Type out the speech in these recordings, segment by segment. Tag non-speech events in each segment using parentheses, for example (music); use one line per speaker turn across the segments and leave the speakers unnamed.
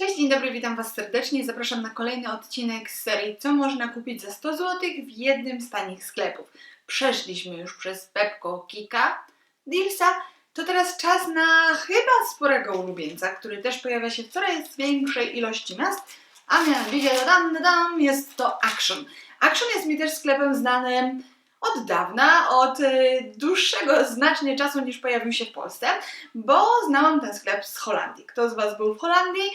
Cześć, dzień dobry, witam Was serdecznie. Zapraszam na kolejny odcinek z serii Co można kupić za 100 zł w jednym z tanich sklepów. Przeszliśmy już przez Pepko, Kika, Dealsa. To teraz czas na chyba sporego ulubieńca, który też pojawia się w coraz większej ilości miast, a mianowicie dam, dam, jest to Action. Action jest mi też sklepem znanym od dawna, od y, dłuższego znacznie czasu niż pojawił się w Polsce, bo znałam ten sklep z Holandii. Kto z Was był w Holandii?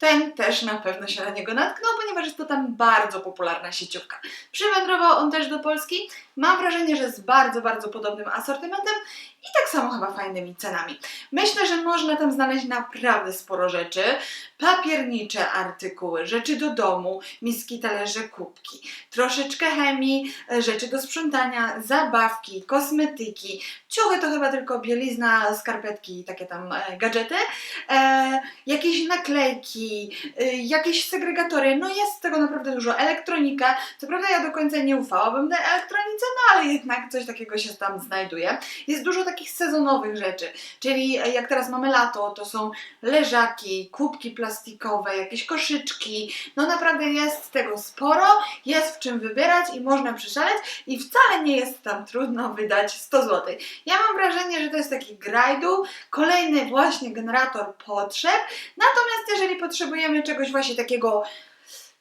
Ten też na pewno się na niego natknął, ponieważ jest to tam bardzo popularna sieciówka. Przywędrował on też do Polski. Mam wrażenie, że z bardzo, bardzo podobnym asortymentem i tak samo chyba fajnymi cenami. Myślę, że można tam znaleźć naprawdę sporo rzeczy. Papiernicze artykuły, rzeczy do domu, miski, talerze, kubki, troszeczkę chemii, rzeczy do sprzątania, zabawki, kosmetyki, ciuchy to chyba tylko bielizna, skarpetki i takie tam e, gadżety, e, jakieś naklejki, e, jakieś segregatory, no jest tego naprawdę dużo, elektronika, co prawda ja do końca nie ufałabym tej elektronice, no ale jednak coś takiego się tam znajduje. Jest dużo takich sezonowych rzeczy, czyli e, jak teraz mamy lato, to są leżaki, kubki plastikowe, jakieś koszyczki, no naprawdę jest tego sporo, jest w czym wybierać i można przyszaleć i wcale nie jest tam trudno wydać 100 zł. Ja mam wrażenie, że to jest taki grajdu, kolejny właśnie generator potrzeb, natomiast jeżeli potrzebujemy czegoś właśnie takiego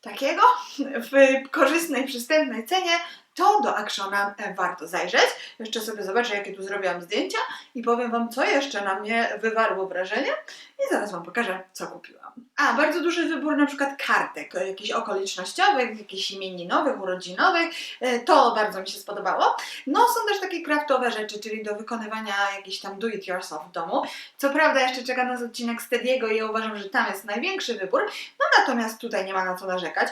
takiego w korzystnej, przystępnej cenie, to do Actiona e, warto zajrzeć. Jeszcze sobie zobaczę, jakie tu zrobiłam zdjęcia i powiem Wam, co jeszcze na mnie wywarło wrażenie i zaraz Wam pokażę, co kupiłam. A, bardzo duży wybór na przykład kartek, e, jakichś okolicznościowych, jakichś imieninowych, urodzinowych, e, to bardzo mi się spodobało. No, są też takie craftowe rzeczy, czyli do wykonywania jakichś tam do it yourself w domu. Co prawda jeszcze czeka nas odcinek Stediego i ja uważam, że tam jest największy wybór, no natomiast tutaj nie ma na co narzekać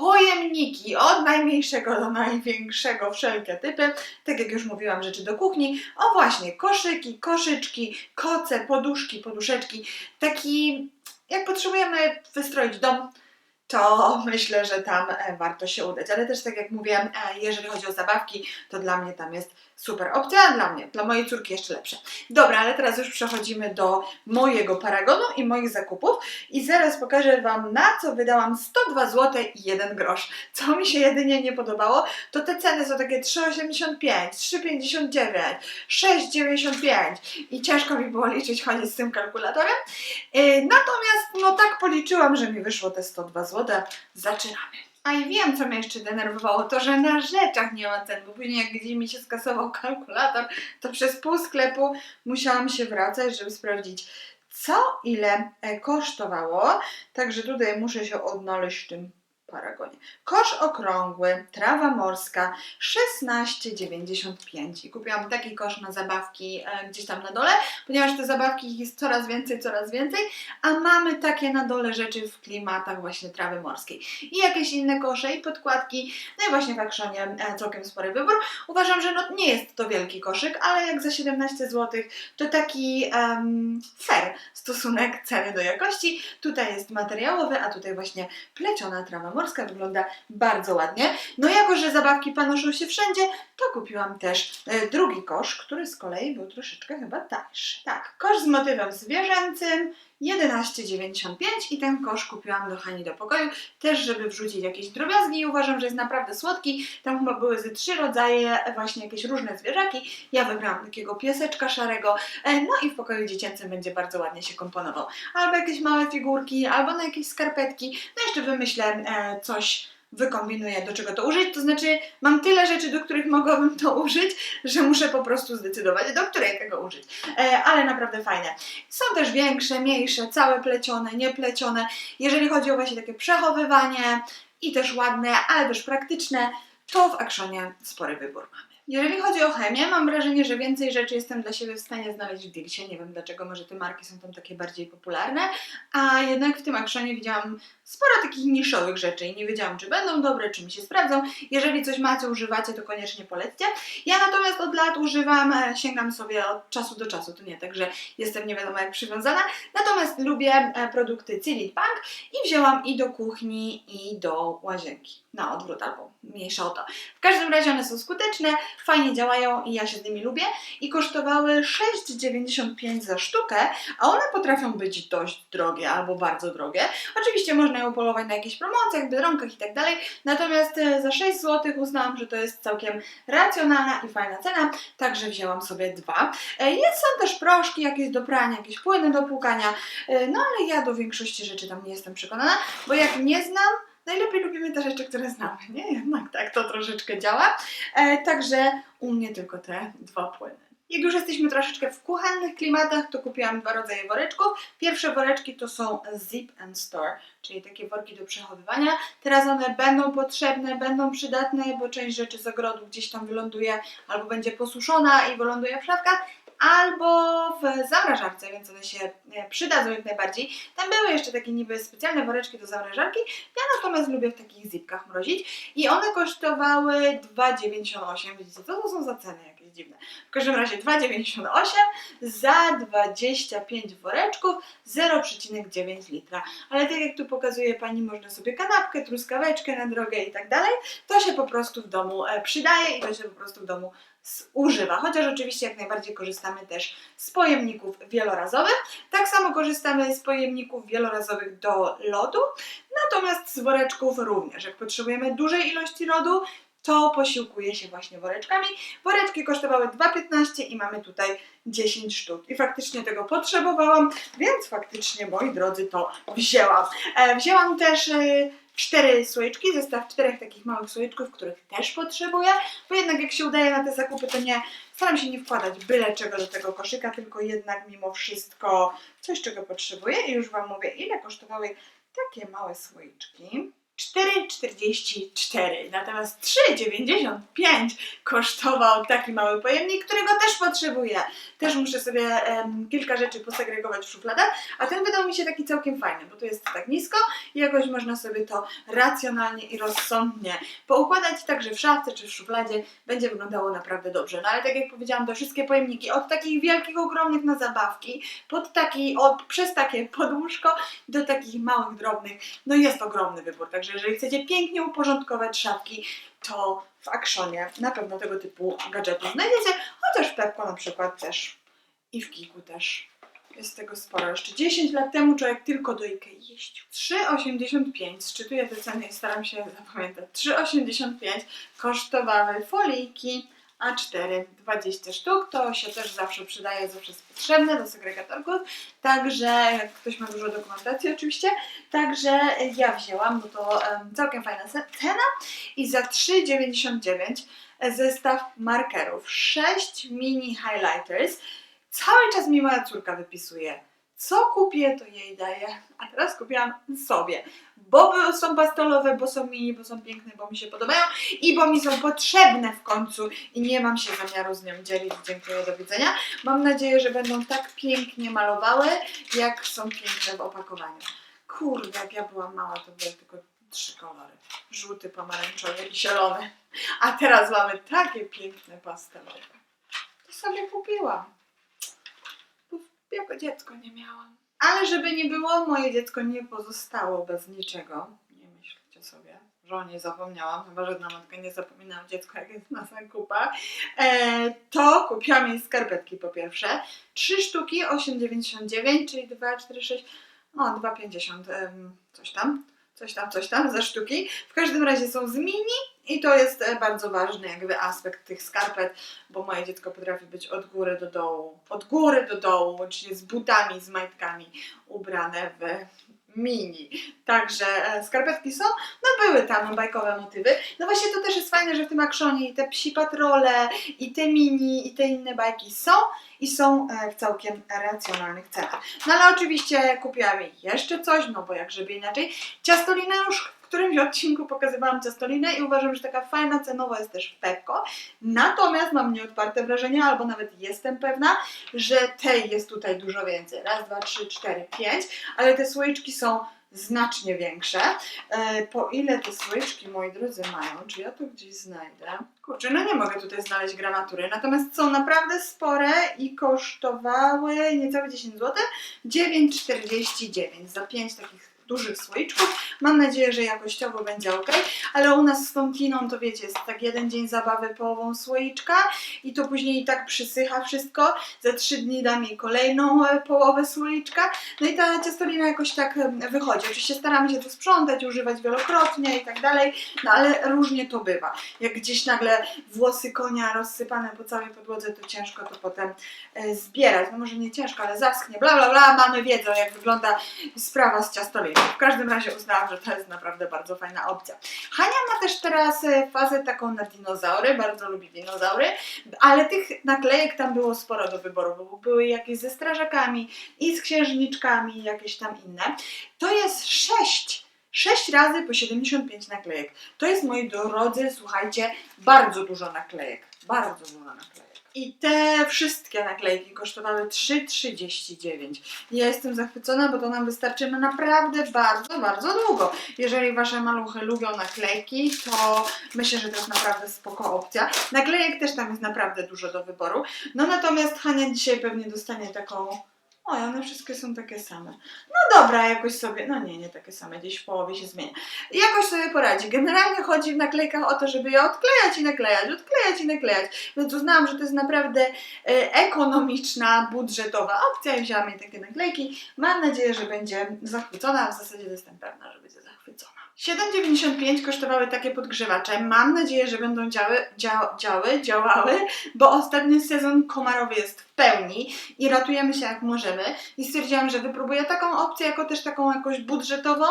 pojemniki od najmniejszego do największego, wszelkie typy. Tak jak już mówiłam, rzeczy do kuchni. O właśnie, koszyki, koszyczki, koce, poduszki, poduszeczki. Taki, jak potrzebujemy wystroić dom, to myślę, że tam e, warto się udać. Ale też tak jak mówię, e, jeżeli chodzi o zabawki, to dla mnie tam jest super opcja, dla mnie, dla mojej córki jeszcze lepsze. Dobra, ale teraz już przechodzimy do mojego paragonu i moich zakupów i zaraz pokażę Wam, na co wydałam 102 zł i 1 grosz. Co mi się jedynie nie podobało, to te ceny są takie 3,85, 3,59, 6,95 i ciężko mi było liczyć, chodzić z tym kalkulatorem. Yy, Natomiast, no tak policzyłam, że mi wyszło te 102 zł. Zaczynamy. A i wiem, co mnie jeszcze denerwowało, to że na rzeczach nie ma cen, bo później jak gdzieś mi się skasował (laughs) kalkulator, to przez pół sklepu musiałam się wracać, żeby sprawdzić, co ile e, kosztowało. Także tutaj muszę się odnaleźć w tym paragonie. Kosz okrągły, trawa morska 16,95 i kupiłam taki kosz na zabawki e, gdzieś tam na dole, ponieważ te zabawki jest coraz więcej, coraz więcej, a mamy takie na dole rzeczy w klimatach właśnie trawy morskiej. I jakieś inne kosze i podkładki, no i właśnie w Actionie e, całkiem spory wybór. Uważam, że no, nie jest to wielki koszyk, ale jak za 17 zł to taki um, fair stosunek ceny do jakości. Tutaj jest materiałowy, a tutaj właśnie pleciona trawa morska wygląda bardzo ładnie. No jako, że zabawki panoszą się wszędzie, to kupiłam też e, drugi kosz, który z kolei był troszeczkę chyba tańszy. Tak, kosz z motywem zwierzęcym, 11,95 i ten kosz kupiłam do Hani do pokoju, też żeby wrzucić jakieś drobiazgi i uważam, że jest naprawdę słodki. Tam chyba były ze trzy rodzaje, właśnie jakieś różne zwierzaki. Ja wybrałam takiego pieseczka szarego, e, no i w pokoju dziecięcym będzie bardzo ładnie się komponował. Albo jakieś małe figurki, albo na jakieś skarpetki. No jeszcze wymyślę e, coś wykombinuję, do czego to użyć. To znaczy, mam tyle rzeczy, do których mogłabym to użyć, że muszę po prostu zdecydować, do której tego użyć. E, ale naprawdę fajne. Są też większe, mniejsze, całe plecione, nieplecione. Jeżeli chodzi o właśnie takie przechowywanie i też ładne, ale też praktyczne, to w Actionie spory wybór mamy. Jeżeli chodzi o chemię, mam wrażenie, że więcej rzeczy jestem dla siebie w stanie znaleźć w Dealsie. Nie wiem dlaczego, może te marki są tam takie bardziej popularne, a jednak w tym Actionie widziałam sporo takich niszowych rzeczy i nie wiedziałam, czy będą dobre, czy mi się sprawdzą. Jeżeli coś macie, używacie, to koniecznie polećcie. Ja natomiast od lat używam, e, sięgam sobie od czasu do czasu, to nie tak, że jestem nie wiadomo jak przywiązana, natomiast lubię e, produkty Cilit Punk i wzięłam i do kuchni, i do łazienki. Na odwrót albo mniejsza o to. W każdym razie one są skuteczne, fajnie działają i ja się z nimi lubię i kosztowały 6,95 za sztukę, a one potrafią być dość drogie albo bardzo drogie. Oczywiście można je upolować na jakichś promocjach, biedronkach i tak dalej, natomiast e, za 6 zł uznałam, że to jest całkiem racjonalna i fajna cena, także wzięłam sobie dwa. E, Jest, są też proszki jakieś do prania, jakieś płyny do płukania, e, no ale ja do większości rzeczy tam nie jestem przekonana, bo jak nie znam, najlepiej lubimy te rzeczy, które znamy, nie? Jednak tak to troszeczkę działa. E, także u mnie tylko te dwa płyny. Jak już jesteśmy troszeczkę w kuchennych klimatach, to kupiłam dwa rodzaje woreczków. Pierwsze woreczki to są Zip and Store, czyli takie worki do przechowywania. Teraz one będą potrzebne, będą przydatne, bo część rzeczy z ogrodu gdzieś tam wyląduje albo będzie posuszona i wyląduje w szafkach, albo w zamrażarce, więc one się e, przydadzą jak najbardziej. Tam były jeszcze takie niby specjalne woreczki do zamrażarki, ja natomiast lubię w takich zipkach mrozić i one kosztowały 2,98. Widzicie, co to są za ceny jakieś dziwne. W każdym razie 2,98 za 25 woreczków 0,9 litra. Ale tak jak tu pokazuje Pani, można sobie kanapkę, truskaweczkę na drogę i tak dalej. To się po prostu w domu e, przydaje i to się po prostu w domu używa. Chociaż oczywiście jak najbardziej korzystamy też z pojemników wielorazowych. Tak samo korzystamy z pojemników wielorazowych do lodu, natomiast z woreczków również. Jak potrzebujemy dużej ilości lodu, to posiłkuje się właśnie woreczkami. Woreczki kosztowały 2,15 i mamy tutaj 10 sztuk. I faktycznie tego potrzebowałam, więc faktycznie, moi drodzy, to wzięłam. E, wzięłam też e, cztery słoiczki, zestaw czterech takich małych słoiczków, których też potrzebuję, bo jednak jak się udaje na te zakupy, to nie staram się nie wkładać byle czego do tego koszyka, tylko jednak mimo wszystko coś, czego potrzebuję. I już Wam mówię, ile kosztowały takie małe słoiczki. 4,44, natomiast 3,95 kosztował taki mały pojemnik, którego też potrzebuję. Też muszę sobie kilka rzeczy posegregować w szufladach, a ten wydał mi się taki całkiem fajny, bo tu jest tak nisko i jakoś można sobie to racjonalnie i rozsądnie poukładać, tak że w szafce czy w szufladzie będzie wyglądało naprawdę dobrze. No ale tak jak powiedziałam, to wszystkie pojemniki, od takich wielkich, ogromnych na zabawki, pod taki, od, przez takie podłóżko do takich małych, drobnych, no jest ogromny wybór, także jeżeli chcecie pięknie uporządkować szafki, to w Actionie na pewno tego typu gadżety znajdziecie, chociaż w Pepko na przykład też i w Kiku też. Jest tego sporo. Jeszcze 10 lat temu człowiek tylko do Ikei jeździł. 3,85. Szczytuję te ceny i staram się zapamiętać. 3,85 kosztowały folijki A4. 20 sztuk. To się też zawsze przydaje, zawsze jest potrzebne do segregatorków. Także, jak ktoś ma dużo dokumentacji oczywiście. Także ja wzięłam, bo to em, całkiem fajna cena. I za 3,99 zestaw markerów. 6 mini highlighters. Cały czas mi moja córka wypisuje. Co kupię, to jej daję. A teraz kupiłam sobie. Bo są pastolowe, bo są mini, bo są piękne, bo mi się podobają i bo mi są potrzebne w końcu i nie mam się zamiaru z nią dzielić. Dziękuję, do widzenia. Mam nadzieję, że będą tak pięknie malowały, jak są piękne w opakowaniu. Kurde, jak ja byłam mała, to były tylko trzy kolory. Żółty, pomarańczowy i zielony. A teraz mamy takie piękne pastelowe. To sobie kupiłam. Jako dziecko nie miałam. Ale żeby nie było, moje dziecko nie pozostało bez niczego. Nie myślcie sobie, że o niej zapomniałam, chyba żadna matka nie zapomina o dziecku, jak jest na zakupach. E, to kupiłam jej skarpetki po pierwsze. Trzy sztuki, 8,99, czyli 2, 4, 6, o 2,50, em, coś tam. Coś tam, coś tam za sztuki. W każdym razie są z mini i to jest e, bardzo ważny jakby aspekt tych skarpet, bo moje dziecko potrafi być od góry do dołu, od góry do dołu, łącznie z butami, z majtkami ubrane w mini. Także e, skarpetki są, no były tam bajkowe motywy. No właśnie to też jest fajne, że w tym akszonie i te psi patrole, i te mini, i te inne bajki są i są e, w całkiem racjonalnych cenach. No ale oczywiście kupiłam jeszcze coś, no bo jak żeby inaczej. Ciastolinę już którymś odcinku pokazywałam ciastolinę i uważam, że taka fajna cenowo jest też w Pepko. Natomiast mam nieodparte wrażenie, albo nawet jestem pewna, że tej jest tutaj dużo więcej. Raz, dwa, trzy, cztery, pięć, ale te słoiczki są znacznie większe. E, po ile te słoiczki, moi drodzy, mają? Czy ja to gdzieś znajdę? Kurczę, no nie mogę tutaj znaleźć gramatury, natomiast są naprawdę spore i kosztowały niecałe 10 zł. 9,49 za 5 takich dużych słoiczków. Mam nadzieję, że jakościowo będzie ok, ale u nas z tą Tiną to wiecie, jest tak jeden dzień zabawy połową słoiczka i to później i tak przysycha wszystko. Za trzy dni dam jej kolejną e, połowę słoiczka. No i ta ciastolina jakoś tak wychodzi. Oczywiście staramy się to sprzątać, używać wielokrotnie i tak dalej, no ale różnie to bywa. Jak gdzieś nagle włosy konia rozsypane po całej podłodze, to ciężko to potem e, zbierać. No może nie ciężko, ale zaschnie, bla bla bla, mamy wiedzą jak wygląda sprawa z ciastoliną. W każdym razie uznałam, że to jest naprawdę bardzo fajna opcja. Hania ma też teraz e, fazę taką na dinozaury, bardzo lubi dinozaury, ale tych naklejek tam było sporo do wyboru, bo były jakieś ze strażakami i z księżniczkami, jakieś tam inne. To jest sześć. Sześć razy po 75 naklejek. To jest, moi drodzy, słuchajcie, bardzo dużo naklejek. Bardzo dużo naklejek. I te wszystkie naklejki kosztowały 3,39. Ja jestem zachwycona, bo to nam wystarczy na naprawdę bardzo, bardzo długo. Jeżeli Wasze maluchy lubią naklejki, to myślę, że to jest naprawdę spoko opcja. Naklejek też tam jest naprawdę dużo do wyboru. No natomiast Hania dzisiaj pewnie dostanie taką... Oj, one wszystkie są takie same. No dobra, jakoś sobie, no nie, nie takie same, gdzieś w połowie się zmienia. Jakoś sobie poradzi. Generalnie chodzi w naklejkach o to, żeby je odklejać i naklejać, odklejać i naklejać. Więc uznałam, że to jest naprawdę e, ekonomiczna, budżetowa opcja i wzięłam jej takie naklejki. Mam nadzieję, że będzie zachwycona, w zasadzie jestem pewna, że będzie zachwycona. 7,95 kosztowały takie podgrzewacze. Mam nadzieję, że będą działy, dział, działy, działały, bo ostatni sezon komarowy jest w pełni i ratujemy się jak możemy. I stwierdziłam, że wypróbuję taką opcję, jako też taką jakoś budżetową.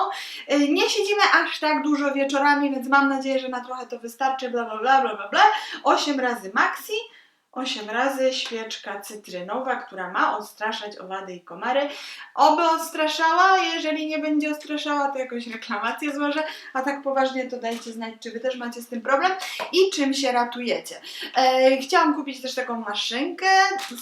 Yy, Nie siedzimy aż tak dużo wieczorami, więc mam nadzieję, że na trochę to wystarczy, bla bla bla bla. bla. 8 razy maxi. 8 razy świeczka cytrynowa, która ma odstraszać owady i komary. Oby odstraszała, jeżeli nie będzie odstraszała, to jakąś reklamację złożę, a tak poważnie to dajcie znać, czy Wy też macie z tym problem i czym się ratujecie. E, chciałam kupić też taką maszynkę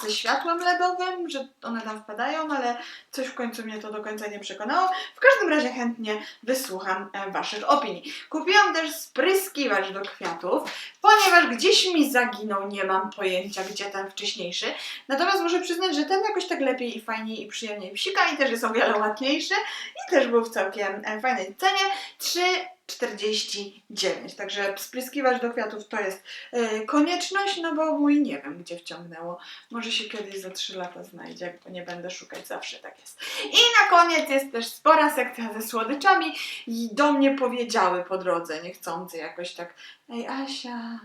ze światłem LEDowym, że one tam wpadają, ale coś w końcu mnie to do końca nie przekonało. W każdym razie chętnie wysłucham e, Waszych opinii. Kupiłam też spryskiwacz do kwiatów, ponieważ gdzieś mi zaginął, nie mam pojęcia, gdzie ten wcześniejszy. Natomiast muszę przyznać, że ten jakoś tak lepiej i fajniej i przyjemniej psika i też jest o wiele ładniejszy i też był w całkiem e, fajnej cenie. 3,49. Także spryskiwacz do kwiatów to jest e, konieczność, no bo mój nie wiem, gdzie wciągnęło. Może się kiedyś za 3 lata znajdzie, bo nie będę szukać, zawsze tak jest. I na koniec jest też spora sekcja ze słodyczami i do mnie powiedziały po drodze, niechcący jakoś tak, ej Asia,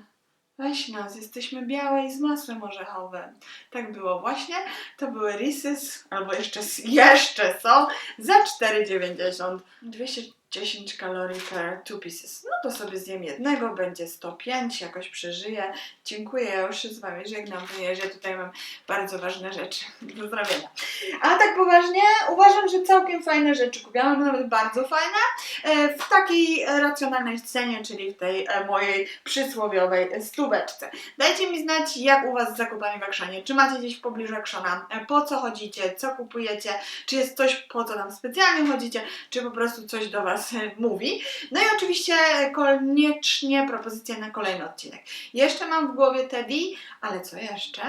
weź nas, jesteśmy białe i z masłem orzechowym. Tak było właśnie, to były Reese's, albo jeszcze, jeszcze są, za 4,90. 210 kalorii per two pieces. No to sobie zjem jednego, będzie 105, jakoś przeżyję. Dziękuję, ja już się z Wami żegnam, ponieważ ja tutaj mam bardzo ważne rzeczy do zrobienia. A tak poważnie, uważam, że całkiem fajne rzeczy kupiłam, nawet bardzo fajne, e, w takiej racjonalnej cenie, czyli w tej e, mojej przysłowiowej stóweczce. Dajcie mi znać, jak u Was z zakupami w Akszonie. Czy macie gdzieś w pobliżu Akszona? E, Po co chodzicie? Co kupujecie? Czy jest coś, po co tam specjalnie chodzicie? Czy po prostu coś do Was e, mówi? No i oczywiście koniecznie propozycje na kolejny odcinek. Jeszcze mam w głowie Teddy, ale co jeszcze?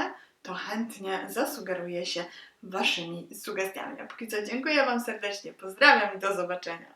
To chętnie zasugeruję się Waszymi sugestiami. A póki co dziękuję Wam serdecznie, pozdrawiam i do zobaczenia.